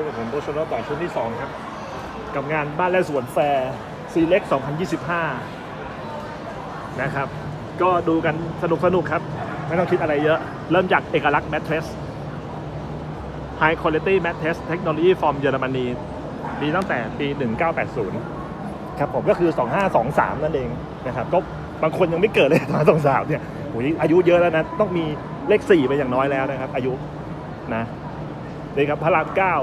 บกับผมโบชโนต่อชุดที่ 2 ครับ กับงานบ้านและสวนแฟร์ซีเล็ก2025 นะครับ ก็ดูกันสนุกสนุกครับ ไม่ต้องคิดอะไรเยอะ เริ่มจากเอกลักษณ์แมทเทส High Quality Mattress Technology from เยอรมนี มีตั้งแต่ปี 1980 ครับผมก็คือ 2523 นั่นเองนะครับก็บางคนยังไม่เกิดเลยตอน23 เนี่ยโอ้ยอายุเยอะแล้วนะ ต้องมีเลข 4 ไปอย่างน้อยแล้วนะครับ อายุนะ นี่ครับพระรามเก้า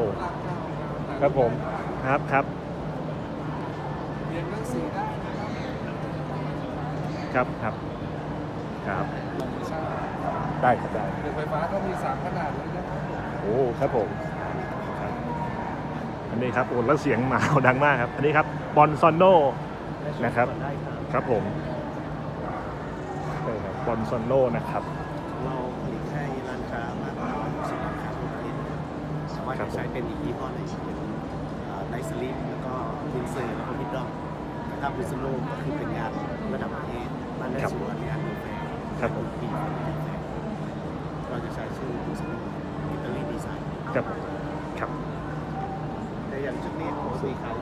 ครับผมครับครับเรียนหนังสือได้ครับครับครับลงไปเช่าได้ครับได้เรือไฟฟ้าก็มีสามขนาดเลยนะครับโอ้ครับผมครับอันนี้ครับโอ้แล้วเสียงหมาดังมากครับ อันนี้ครับบอนซอนโนนะครับครับผมใช่ครับบอนซอนโนนะครับเราผลิตให้ร้านค้ามากกว่า160ร้านค้าทั่วประเทศ สามารถครัจะบผมใช้เป็นอีกยี่ห้อหนึงเป็นไนสลิปแล้วก็วินเซอร์แล้วก็มิดดอมแต่ถ้าพิซโลก็คือเป็นงานระดับประเทศบ้านและสวนงานโรงแรมครับผมปีเป็นแฟร์เราจะใช้ชื่อพิซโลอิตาลีดีไซน์ครับครับแต่อย่างชุดนี้ปกติขาย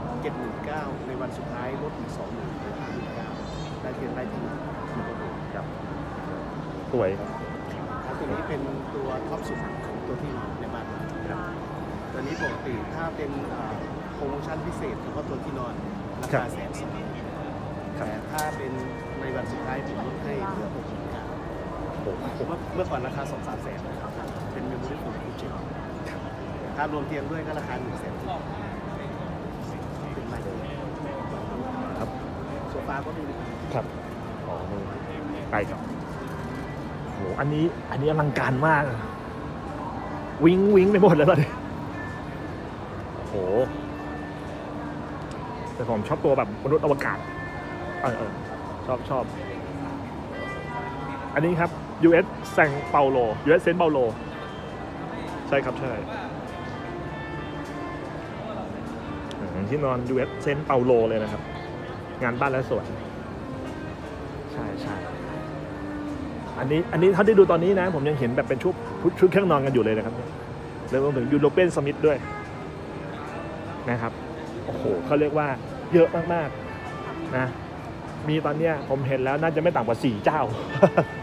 79,000ในวันสุดท้ายลดอีก20,000เหลือ59,000ได้เพียงได้ที่หนึ่งครับสวยครับตัวนี้เป็นตัวท็อปสุดของตัวที่นอนในบ้านเราครับ ตัวนี้ปกติถ้าเป็นอ่าโปรโมชั่นพิเศษเฉพาะตัวที่นอนราครัคาบแสนสองครับแต่ถ้าเป็นในวันสุดท้ายผมลดให้เหลือหกหมื่นเก้าโอ้โหผมว่าเมื่อก่อนราคาสองสามแสนนะครับเป็นเมมโมรี่โฟมคูเจ็ถ้ารวมเตียงด้วยก็ราคาหนึ่งแสนเป็นไม้เดียวครับโซฟาก็มีครับอ๋อมือไปครับโหอันนี้อันนี้อลังการมาก วิงวิงไปหมดเลยตอนนี้โอ้โห แต่ผมชอบตัวแบบมนุษย์อวกาศ เออเออชอบชอบ อันนี้ครับ US แซงเปาโล US เซนเปาโล ใช่ครับใช่อืมที่นอน US เซนเปาโลเลยนะครับ งานบ้านและสวน ใช่ใช่อันนี้อันนี้เท่าที่ดูตอนนี้นะ ผมยังเห็นแบบเป็นชุดชุดเครื่องนอนกันอยู่เลยนะครับแล้วรวมถึงยูโรเปียนสมิธด้วย นะครับโอ้โหเขาเรียกว่าเยอะมากๆนะมีตอนเนี้ยผมเห็นแล้วน่าจะไม่ต่ำกว่าสี่เจ้า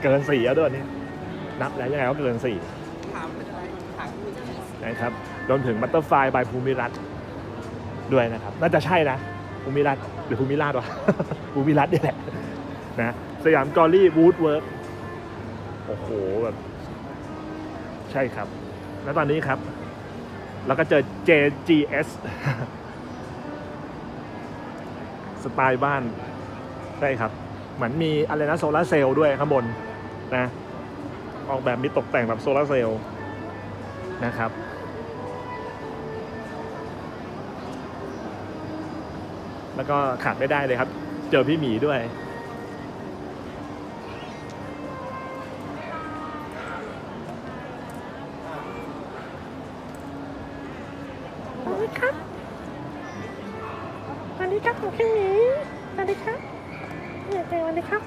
เกินสี่แล้วด้วยนี่นับแล้วยังไงก็เกินสี่ถามเป็นะคุณนะครับรวมถึงบัตเตอร์ไฟบายภูมิรัตน์ด้วยนะครับ น่าจะใช่นะภูมิรัตน์หรือภูมิราชวะภูมิรัตน์นี่แหละนะสยามกอรี่วูดเวิร์กโอ้โหแบบใช่ครับ แล้วตอนนี้ครับ แล้วก็เจอ JGS สไตล์บ้านใช่ครับ เหมือนมีอะไรนะโซลาร์เซลล์ด้วยข้างบนนะ ออกแบบมีตกแต่งแบบโซลาร์เซลล์นะครับ แล้วก็ขาดไม่ได้เลยครับ เจอพี่หมีด้วย ครับสวัสดีครับผมพี่หมีสวัสดีครับเนี่ยเจอสวัสดีครับ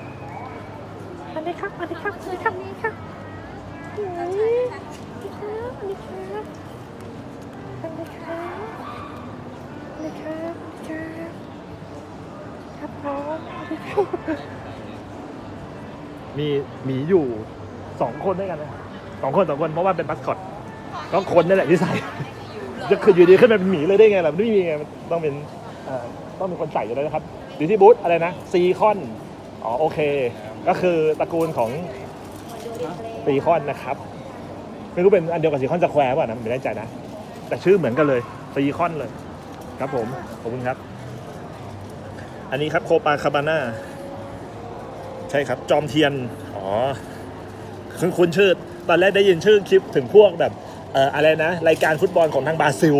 สวัสดีครับสวัสดีครับสวัสดีครับนี่ครับหมีสวัสดีครับสวัสดีครับสวัสดีครับสวัสดีครับสวัสดีครับครับผมสวัสดีครับมีหมีอยู่สองคนด้วยกันนะสองคนสองคนเพราะว่าเป็นมัสคอตก็คนนั่นแหละที่ใส่ จะคืออยู่ดีขึ้นมาเป็นหมีเลยได้ไงล่ะมันไม่มีไงมันต้องเป็นเอ่อต้องเป็นคนใส่อยู่แล้วนะครับอยู่ที่บูธอะไรนะซีคอนอ๋อโอเค ก็คือตระกูลของซีคอนนะครับ ไม่รู้เป็นอันเดียวกับซีคอนสแควร์ป่ะนะไม่แน่ใจนะ แต่ชื่อเหมือนกันเลยซีคอนเลย ครับผม ขอบคุณครับ อันนี้ครับโคปาคาบาน่าใช่ครับ จอมเทียน อ๋อ คุณคุณชื่อ ตอนแรกได้ยินชื่อคลิปถึงพวกแบบ เอ่ออะไรนะ รายการฟุตบอลของทางบราซิล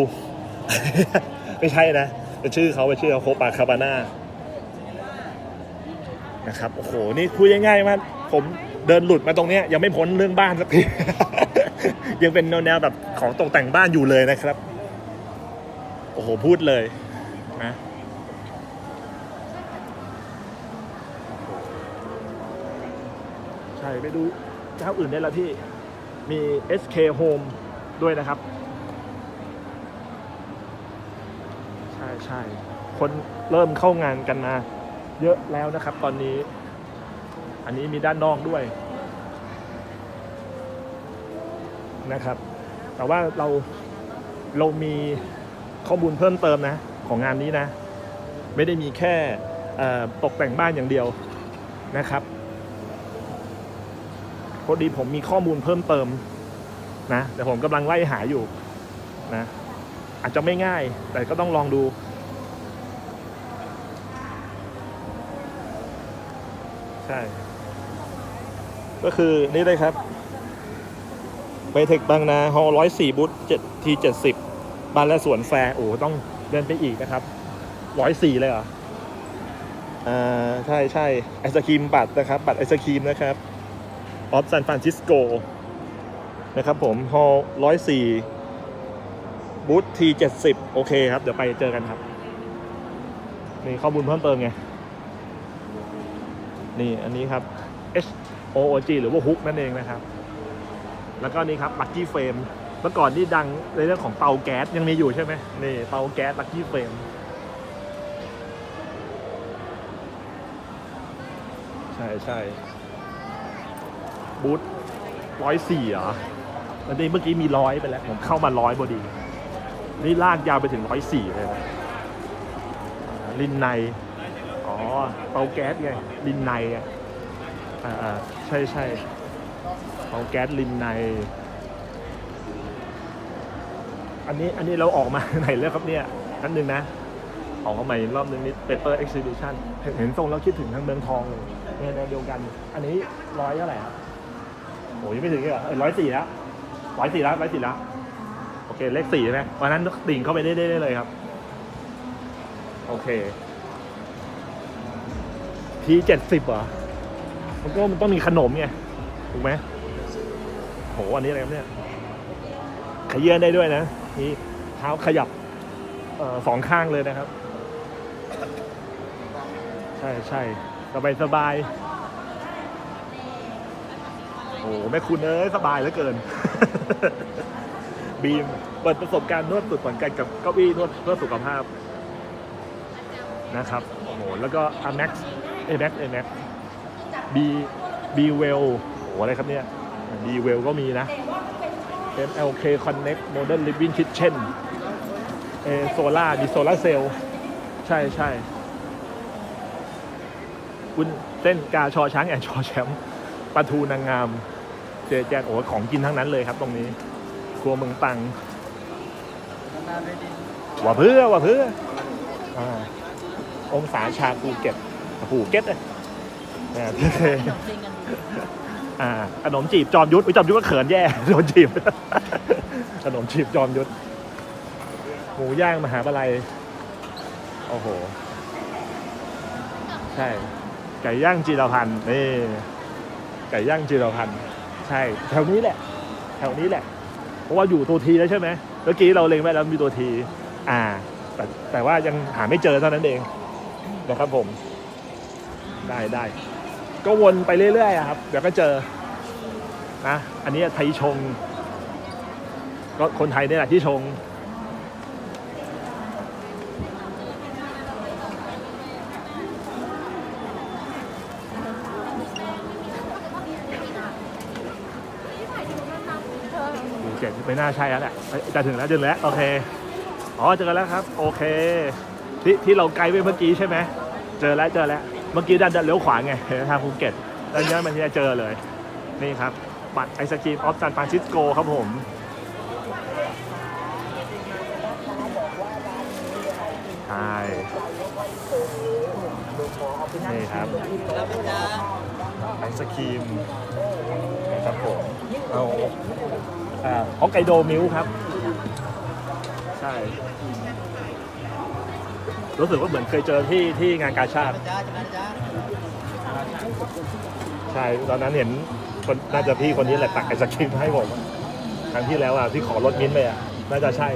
ไม่ใช่นะเป็นชื่อเขาเป็นชื่อเขาโคปาคาบาน่านะครับโอ้โหนี่คุยง่ายๆมากผมเดินหลุดมาตรงเนี้ยยังไม่พ้นเรื่องบ้านสักที ยังเป็นแนวๆแบบของตกแต่งบ้านอยู่เลยนะครับ โอ้โหพูดเลยนะใช่ไปดูเจ้าอื่นได้แล้วพี่ มี SK Home ด้วยนะครับ ใช่ใช่คนเริ่มเข้างานกันมา เยอะแล้วนะครับ ตอนนี้ อันนี้มีด้านนอกด้วยนะครับ แต่ว่าเราเรามีข้อมูลเพิ่มเติมนะ ของงานนี้นะ ไม่ได้มีแค่ตกแต่งบ้านอย่างเดียวนะครับพอดีผมมีข้อมูลเพิ่มเติม นะแต่ผมกำลังไล่หาอยู่นะอาจจะไม่ง่าย แต่ก็ต้องลองดู ใช่ ก็คือนี่เลยครับไปเทคบางนาฮอลร้อยสี่บูธเจ็ดทีเจ็ดสิบบานและสวนแฟร์โอ้ต้องเดินไปอีกนะครับร้อยสี่เลยเหรออ่าใช่ใช่ไอศครีมบัตรนะครับ บัตรไอศครีมนะครับออฟซานฟรานซิสโก นะครับผมฮอลร้อยสี่บูธทีเจ็ดสิบโอเคครับ เดี๋ยวไปเจอกันครับ นี่ข้อมูลเพิ่มเติมไง นี่อันนี้ครับ H O O G หรือว่าฮุกนั่นเองนะครับ แล้วก็นี่ครับ Lucky Frame เมื่อก่อนนี่ดังในเรื่องของเตาแก๊สยังมีอยู่ใช่ไหมนี่เตาแก๊ส Lucky Frame ใช่ใช่บูธร้อยสี่เหรอ แล้วนี่เมื่อกี้มีร้อยไปแล้ว ผมเข้ามาร้อยพอดี นี่ลากยาวไปถึงร้อยสี่เลยนะอ่าลินใน อ๋อ เตาแก๊สไง ลินในไงอ่าอ่าใช่ใช่เตาแก๊สลินใน อันนี้อันนี้เราออกมาไหนแล้วครับเนี่ยนั่นหนึ่งนะออกมาใหม่อีกรอบหนึงนี่ Paper Exhibition เห็นเห็นทรงแล้วคิดถึงทางเมืองทองเลยเนี่ยแนวเดียวกัน อันนี้ร้อยเท่าไหร่ครับโอ้ยงไม่ถึงเลยเหรอร้อยสี่แล้ว ร้อยสี่แล้วร้อยสี่แล้วโอเคเลขสี่ใช่ไหมวันนั้นดิ่งเข้าไปได้ได้เลยครับ โอเคทีเจ็ดสิบเหรอมันก็มันต้องมีขนมไงถูกไหมโหอันนี้อะไรครับเนี่ยขยื่นได้ด้วยนะมีเท้าขยับออสองข้างเลยนะครับ ใช่ใช่สบายสบาย อ้โหแม่คุณเอ้ยสบายเหลือเกิน บีมเปิดประสบการณ์นวดสุดเหมือนกันกับเก้าอี้นวดเพื่อสุขภาพนะครับโอ้โหแล้วก็ Amax Amax Amax B B Well โอ้โหอะไรครับเนี่ย B Well ก็มีนะ MLK Connect Modern Living Kitchen เอโซล่ามีโซล่าเซลล์ใช่ใช่คุณเต้นกาชอช้างแอนชอแชมป์ปลาทูนางงาม เจแจนโอ้ของกินทั้งนั้นเลยครับตรงนี้ ครัวเมืองตังว่าเพื่อว่าเพื่ออองศาชาภูเก็ตภูเก็ตเลยอ่าโอเคอ่าขนมจีบจอมยุทธจอมยุทธก็เขินแย่โดนจีบขนมจีบจอมยุทธหมูย่างมหาบาลัยโอ้โห ใช่ ไก่ย่างจีรพันธ์นี่ไก่ย่างจีรพันธ์ ใช่แถวนี้แหละ แถวนี้แหละ เพราะว่าอยู่ตัวทีแล้วใช่ไหมเมื่อกี้เราเล็งไว้แล้วมีตัวที อ่า แต่แต่ว่ายังหาไม่เจอเท่านั้นเองนะครับผม ได้ได้ก็วนไปเรื่อยๆครับเดี๋ยวก็เจอนะอันนี้ไทยชง ก็คนไทยนี่แหละที่ชง ภูเก็ตไม่น่าใช่แล้วแหละจะถึงแล้วถึงแล้วโอเคอ๋อเจอแล้วครับ โอเค ที่ที่เราไกลไปเมื่อกี้ใช่ไหมเจอแล้วเจอแล้วเมื่อกี้ดันเลี้ยวขวาไงทางภูเก็ตดันย้อนมันจะเจอเลย นี่ครับบัตรไอศกรีมออฟซานฟรานซิสโกครับผมใช่นี่ครับไอศครีมนะครับผมเอา ฮอกไกโดมิลค์ครับ ใช่ รู้สึกว่าเหมือนเคยเจอที่ที่งานกาชาติใช่ ตอนนั้นเห็นคนน่าจะพี่คนนี้แหละตักไอศครีมให้ผมครั้งที่แล้วอะที่ขอรถมิ้นท์ไปอะ น่าจะใช่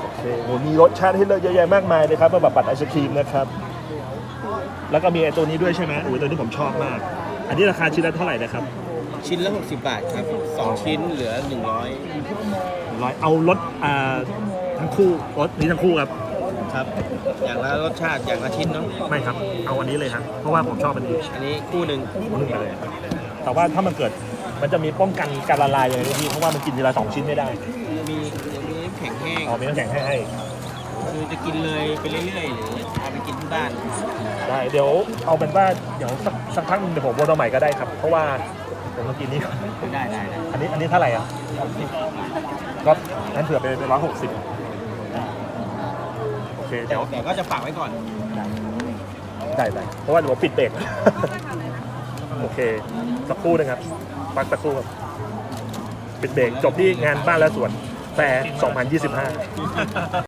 โอเคโหมีรสชาติให้เลือกเยอะแยะมากมายเลยครับมาแบบบัตรไอศครีมนะครับ แล้วก็มีไอตัวนี้ด้วยใช่ไหมโอ้ยตัวนี้ผมชอบมาก อันนี้ราคาชิ้นละเท่าไหร่นะครับ ชิ้นละ 60 บาทครับ2ชิ้นเหลือ100ร้อยเอารถอ่าททั้งคู่รสนี้ทั้งคู่ครับครับ อย่างละรสชาติอย่างละชิ้นเนาะไม่ครับ เอาอันนี้เลยครับเพราะว่าผมชอบอันนี้อันนี้คู่หนึ่งผมนึ่งไปเลยแต่ว่าถ้ามันเกิดมันจะมีป้องกันการละลายอย่างไรพี่เพราะว่ามันกินทีละสองชิ้นไม่ได้มีมีน้ำแข็งแห้งเอามีน้ำแข็งให้ให้คือจะกินเลยไปเรื่อยๆหรือเอาไปกินที่บ้าน ได้ เดี๋ยวเอาเป็นว่าเดี๋ยวสักสักพักหนึงเดี๋ยวผมวนเอาใหม่ก็ได้ครับ เพราะว่า ผมต้องกินนี้ก่อนได้ได้ได้อันนี้อันนี้เท่าไหร่อะก็งั้นเผื่อไปเป็นร้อยหกสิบโอเคแต่เดี๋ยวแต่ก็จะฝากไว้ก่อน ได้ได้เพราะว่าเดี๋ยวผมปิดเบรกโอเคสักครู่นะครับพักสักครู่ครับปิดเบรกจบที่งานบ้านและสวนแฟร์2025